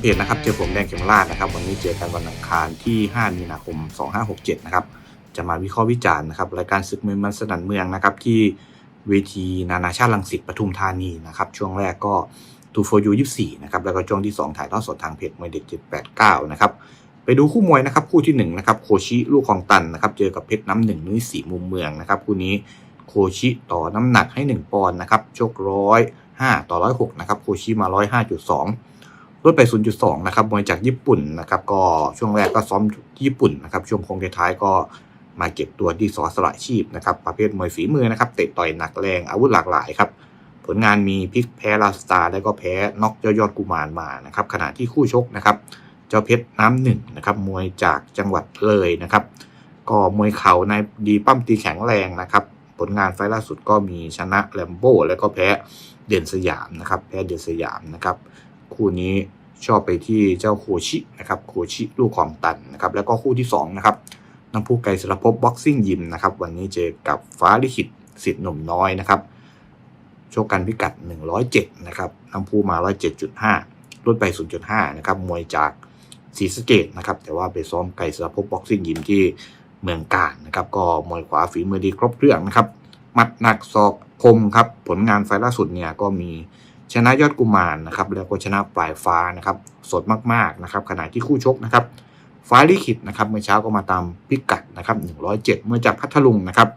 เพจนะครับ เจอผมแดงเข็มราชนะครับ วันนี้เจอกันวันอังคารที่ 5 มีนาคม 2567 นะครับ จะมาวิเคราะห์วิจารณ์นะครับรายการศึกเมืองมันสนันเมืองนะครับ ที่เวทีนานาชาติลังสิตปทุมธานีนะครับ ช่วงแรกก็ทูโฟยู24นะครับ แล้วก็ช่วงที่ 2 ถ่ายทอดสดทางเพจมวยเด็ดเจ็ดแปดเก789นะครับ ไปดูคู่มวยนะครับ คู่ที่1นะครับโคชิลูกของตันนะครับ เจอกับเพชรน้ำหนึ่งนุ้ยสีมุมเมืองนะครับ คู่นี้โคชิต่อน้ำหนักให้ 1 ปอนด์นะครับ ชกร้อย5ต่อ106นะครับ โคชิมา105.2 ลดไป 0.2 นะครับมวยจากญี่ปุ่นนะครับก็ช่วงแรกก็ซ้อมที่ญี่ปุ่นนะครับช่วงโค้งท้ายก็มาเก็บตัวที่สอสละชีพนะครับประเภทมวยฝีมือนะครับเตะต่อยหนักแรงอาวุธหลากหลายครับผลงานมีพิกแพ้ลาสตาร์แล้วก็แพ้น็อกยอดยอดกุมารมานะครับขณะที่คู่ชกนะครับเจ้าเพชรน้ำหนึ่งนะครับมวยจากจังหวัดเลยนะครับก็มวยเข่าในดีปั้มตีแข็งแรงนะครับผลงานไฟล์ล่าสุดก็มีชนะแลมโบ้แล้วก็แพ้เด่นสยามนะครับแพ้เด่นสยามนะครับ คู่นี้ชอบไปที่เจ้าโคชินะครับโคชิลูกของตันนะครับแล้วก็คู่ที่2นะครับน้ำพุไก่สรภพบ็อกซิ่งยิมนะครับวันนี้เจอกับฟ้าลิขิตสิทธิ์หนุ่มน้อยนะครับโชคกันพิกัด 107นะครับน้ำพุมา 107.5 ลดไป 0.5นะครับมวยจากศรีสะเกดนะครับแต่ว่าไปซ้อมไก่สรภพบ็อกซิ่งยิมที่เมืองการนะครับก็มวยขวาฝีมือดีครบเครื่องนะครับมัดหนักศอกคมครับผลงานไฟล์ล่าสุดเนี่ยก็มี ชนะยอดกุมารนะครับแล้วก็ชนะปลายฟ้านะครับสดมากๆนะครับขณะที่คู่ชกนะครับฟ้าลิขิตนะครับเมื่อเช้าก็มาตามพิกัดนะครับ107 เมื่อจากพัทลุงนะครับ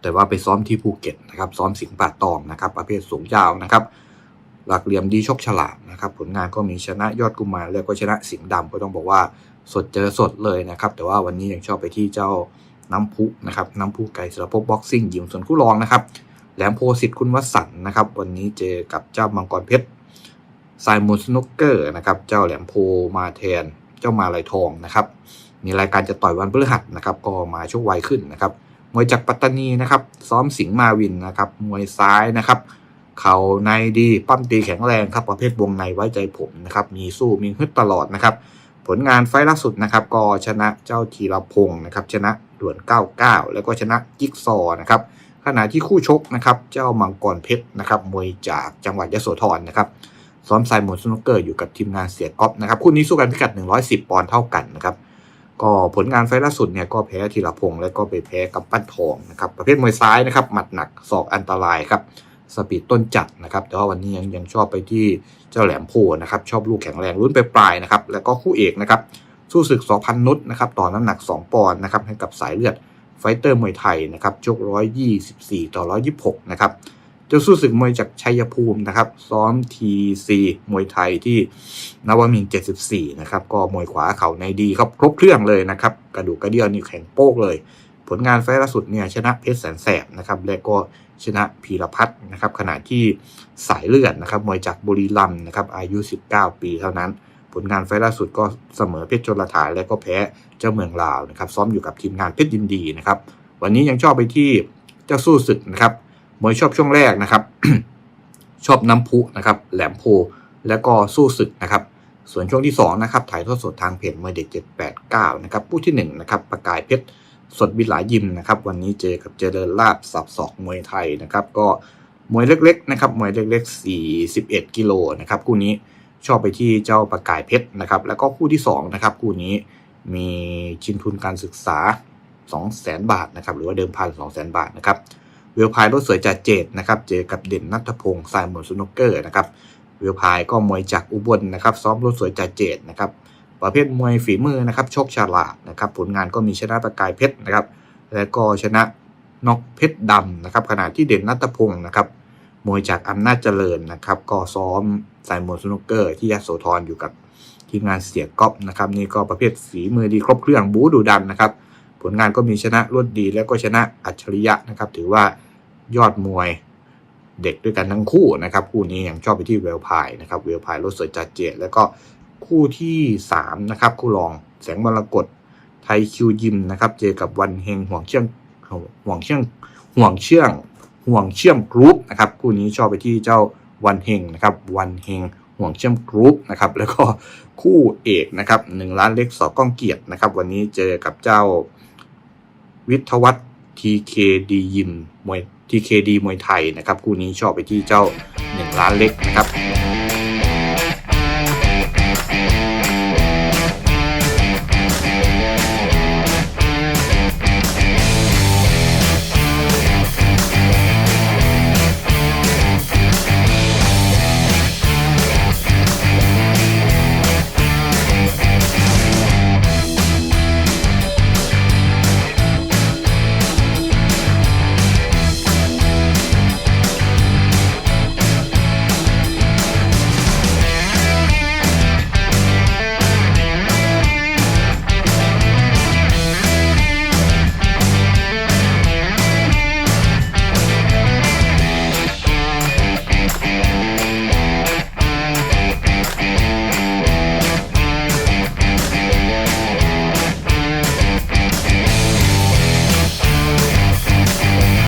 แต่ว่าไปซ้อมที่ภูเก็ตนะครับซ้อมสิงป่าตองนะครับ ประเภทสูงยาวนะครับ หลักเหลี่ยมดีชกฉลาดนะครับ ผลงานก็มีชนะยอดกุมารแล้วก็ชนะสิงห์ดำก็ต้องบอกว่าสดเจอสดเลยนะครับ แต่ว่าวันนี้ยังชอบไปที่เจ้าน้ำพุนะครับน้ำพุไก่สระพบบ็อกซิ่งยิมส่วนคู่รองนะครับ แหลมโพสิทธิ์คุณวสันต์นะครับ วันนี้เจอกับเจ้ามังกรเพชรไซมอนสโนกเกอร์นะครับ เจ้าแหลมโพมาแทน เจ้ามาลายทองนะครับ มีรายการจะต่อยวันพฤหัสนะครับ ก็มาช่วงไวขึ้นนะครับ มวยจากปัตตานีนะครับ ซ้อมสิงห์มาวินนะครับ มวยซ้ายนะครับ เข่าในดีปั้มตีแข็งแรงครับ ประเภทวงในไว้ใจผมนะครับ มีสู้มีฮึดตลอดนะครับ ผลงานไฟล์ล่าสุดนะครับ ก็ชนะเจ้าธีรพงศ์นะครับ ชนะด่วน 99 แล้วก็ชนะจิ๊กซอว์นะครับ ขณะที่คู่ชกนะครับ เจ้ามังกรเพชรนะครับมวยจากจังหวัดยโสธรนะครับซ้อมไซมอนสโนกเกอร์อยู่กับทีมงานเสียก๊อฟนะครับคู่นี้สู้กันพิกัด 110 ปอนด์เท่ากันนะครับก็ผลงานไฟล์ล่าสุดเนี่ยก็แพ้ธีรพงศ์แล้วก็ไปแพ้กับปั้นทองนะครับประเภทมวยซ้ายนะครับหมัดหนักศอกอันตรายครับสปีดต้นจัดนะครับ แต่ว่าวันนี้ยังยังชอบไปที่เจ้าแหลมโพนะครับ ชอบลูกแข็งแรงรุ่นไปปลายนะครับ แล้วก็คู่เอกนะครับ สู้ศึกสอพันนุษนะครับ ต่อน้ำหนัก 2 ปอนด์นะครับ ให้กับสายเลือด ไฟเตอร์มวยไทยนะครับชก124 ต่อ 126 นะครับจ้าสู้ศึกมวยจากชัยภูมินะครับ ซ้อม TC มวยไทยที่นวมินทร์74 นะครับ ก็มวยขวาเข่าในดีครับ ครบเครื่องเลยนะครับ กระดูกกระเดี่ยวนี่แข็งโป๊กเลย ผลงานไฟล์ล่าสุดเนี่ยชนะเพชรแสนแสบนะครับและก็ชนะพีรพัฒน์นะครับ ขณะที่สายเลือดนะครับมวยจากบุรีรัมย์นะครับอายุ 19 ปีเท่านั้น ผลงานไฟล์ล่าสุดก็เสมอเพชรชนลทานและก็แพ้เจ้าเมืองลาวนะครับซ้อมอยู่กับทีมงานเพชรยินดีนะครับวันนี้ยังชอบไปที่เจ้าสู้ศึกนะครับมวยชอบช่วงแรกนะครับ ชอบน้ำพุนะครับแหลมโพแล้วก็สู้ศึกนะครับ ส่วนช่วงที่2นะครับถ่ายทอดสดทางเพจมวยเด็ก789นะครับผู้ที่1นะครับประกายเพชรสดบิหลายิมนะครับวันนี้เจอกับเจริญลาบสับศอกมวยไทยนะครับ ก็มวยเล็กๆนะครับมวยเล็กๆ 41 กิโลนะครับคู่นี้ ชอบไปที่เจ้าประกายเพชรนะครับ แล้วก็คู่ที่2นะครับคู่นี้มีชินทุนการศึกษา 200,000บาทนะครับหรือว่าเดิมพัน200,000บาทนะครับเวลพายรถสวยจ่าเจดนะครับเจอกับเด่นนัทพงศ์สายหมวนสนุกเกอร์นะครับเวลพายก็มวยจากอุบลนะครับซ้อมรถสวยจ่าเจดนะครับประเภทมวยฝีมือนะครับโชคฉลาดนะครับผลงานก็มีชนะประกายเพชรนะครับและก็ชนะนกเพชรดำนะครับขณะที่เด่นนัทพงศ์นะครับมวยจากอำนาจเจริญนะครับก็ซ้อม สายมวยสนุกเกอร์ที่ยโสธรอยู่กับทีมงานเสียก๊อฟนะครับนี่ก็ประเภทฝีมือดีครบเครื่องบู๊ดูดันนะครับ ผลงานก็มีชนะรวดดีแล้วก็ชนะอัจฉริยะนะครับ ถือว่ายอดมวยเด็กด้วยกันทั้งคู่นะครับ คู่นี้ยังชอบไปที่เวลพายนะครับเวลพายรถสวยจัดเจดแล้วก็คู่ที่3นะครับคู่รองแสงมรกตไทยคิวยิมนะครับเจอกับวันเฮงห่วงเชื่องห่วงเชื่องห่วงเชื่องห่วงเชื่อมกรุ๊ปนะครับคู่นี้ชอบไปที่เจ้า วันเฮงนะครับวันเฮงห่วงเชื่อมกรุ๊ปนะครับแล้วก็คู่เอกนะครับหนึ่งล้านเล็กสอก้องเกียรตินะครับ วันนี้เจอกับเจ้าวิทวัฒน์ TKD ยิมมวยทีเคดีมวยไทยนะครับ คู่นี้ชอบไปที่เจ้า 1 ล้านเล็กนะครับ